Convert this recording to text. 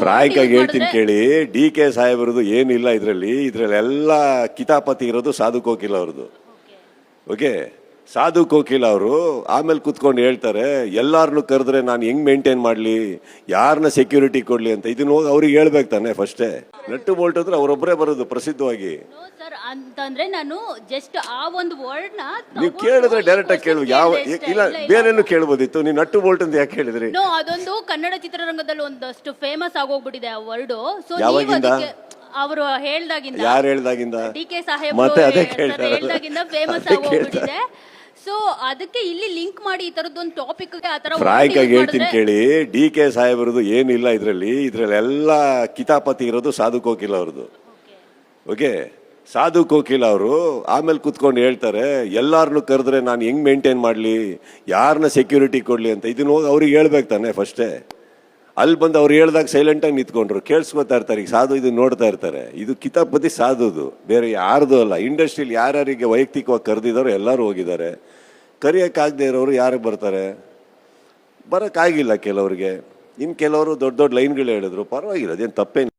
Frank ಆಗಿ ಹೇಳ್ತೀನಿ ಕೇಳಿ ಡಿ ಕೆ ಸಾಹೇಬ್ರದ್ದು ಏನಿಲ್ಲ ಇದರಲ್ಲಿ ಇದರಲ್ಲಿ ಎಲ್ಲ ಕಿತಾಪತಿ ಇರೋದು ಸಾಧು ಕೋಕಿಲ ಅವ್ರದ್ದು ಓಕೆ ಸಾಧು ಕೋಕಿಲ ಅವರು ಆಮೇಲೆ ಕುತ್ಕೊಂಡು ಹೇಳ್ತಾರೆ ಎಲ್ಲಾರನ್ನು ಕರೆದ್ರೆ ನಾನು ಹೆಂಗ್ ಮೇಂಟೈನ್ ಮಾಡಲಿ? ಯಾರನ್ನ ಸೆಕ್ಯೂರಿಟಿ ಕೊಡ್ಲಿ? ಅಂತ. ಇದನ್ನ ಹೋಗಿ ಅವ್ರಿಗೆ ಹೇಳ್ಬೇಕು ತಾನೆ ಫಸ್ಟೇ. ನಟ್ಟು ಬೋಲ್ಟ್ ಅಂದ್ರೆ ಅವರೊಬ್ಬರೇ ಬರೋದು ಪ್ರಸಿದ್ಧವಾಗಿ. ಸರ್ ಅಂತಂದ್ರೆ ನಾನು ಜಸ್ಟ್ ಆ ಒಂದು ವರ್ಡ್ನ ನೀವು ಕೇಳಿದ್ರೆ ಡೈರೆಕ್ಟ್ ಆಗಿ ಕೇಳು ಯಾವ ಇಲ್ಲ ಬೇರೆನು ಕೇಳ್ಬೋದಿತ್ತು? ನೀವು ನಟ್ಟು ಬೋಲ್ಟ್ ಅಂತ ಯಾಕೆ ಹೇಳಿದ್ರಿ? ನೋ ಅದೊಂದು ಕನ್ನಡ ಚಿತ್ರರಂಗದಲ್ಲಿ ಒಂದಷ್ಟು ಫೇಮಸ್ ಆಗೋಗ್ಬಿಟ್ಟಿದೆ ಆ ವರ್ಡ್ ಸೊ ಯಾವಾಗಿಂದ? ಅವರು ಹೇಳ್ದಾಗಿಂದ ಯಾರು ಹೇಳ್ದಾಗಿಂದ? ಡಿ ಕೆ ಸಾಹೇಬ್ ಮತ್ತೆ ಅದೇ. ಹೇಳ್ದಾಗಿಂದ ಫೇಮಸ್ ಆಗೋಗ್ಬಿಟ್ಟಿದೆ. ಸೊ ಅದಕ್ಕೆ ಇಲ್ಲಿ ಲಿಂಕ್ ಮಾಡಿ ಈ ತರದೊಂದು ಟಾಪಿಕ್ ಆ ತರ ಫ್ರಾಂಕ್ ಆಗಿ ಹೇಳ್ತೀನಿ ಕೇಳಿ ಡಿ ಕೆ ಸಾಹೇಬ್ರದ್ದು ಏನಿಲ್ಲ ಇದರಲ್ಲಿ. ಇದರಲ್ಲಿ ಎಲ್ಲ ಕಿತಾಪತಿ ಇರೋದು ಸಾಧು ಕೋಕಿಲ ಅವ್ರದ್ದು. ಓಕೆ ಸಾಧು ಕೋಕಿಲ ಅವರು ಆಮೇಲೆ ಕುತ್ಕೊಂಡು ಹೇಳ್ತಾರೆ ಎಲ್ಲಾರನ್ನು ಕರೆದ್ರೆ ನಾನು ಹೆಂಗ್ ಮೇಂಟೈನ್ ಮಾಡಲಿ? ಯಾರನ್ನ ಸೆಕ್ಯೂರಿಟಿ ಕೊಡಲಿ? ಅಂತ. ಇದನ್ನ ಹೋಗಿ ಅವ್ರಿಗೆ ಹೇಳ್ಬೇಕು ತಾನೆ ಫಸ್ಟೇ ಅಲ್ಲಿ ಬಂದು ಅವ್ರು ಹೇಳ್ದಾಗ ಸೈಲೆಂಟಾಗಿ ನಿಂತ್ಕೊಂಡ್ರು. ಕೇಳಿಸ್ಕೊತಾ ಇರ್ತಾರೆ ಈಗ ಸಾಧು ಇದು ನೋಡ್ತಾ ಇರ್ತಾರೆ. ಇದು ಕಿತಾಪತಿ ಸಾಧುದು. ಬೇರೆ ಯಾರ್ದು ಅಲ್ಲ. ಇಂಡಸ್ಟ್ರಿಯಲ್ಲಿ ಯಾರ್ಯಾರಿಗೆ ವೈಯಕ್ತಿಕವಾಗಿ ಕರೆದಿದ್ದಾರೋ ಎಲ್ಲರೂ ಹೋಗಿದ್ದಾರೆ. ಕರೆಯೋಕ್ಕಾಗದೇ ಇರೋರು ಯಾರು ಬರ್ತಾರೆ? ಬರೋಕ್ಕಾಗಿಲ್ಲ ಕೆಲವ್ರಿಗೆ. ಇನ್ನು ಕೆಲವರು ದೊಡ್ಡ ದೊಡ್ಡ ಲೈನ್ಗಳು ಹೇಳಿದ್ರು. ಪರವಾಗಿಲ್ಲ, ಅದೇನು ತಪ್ಪೇನು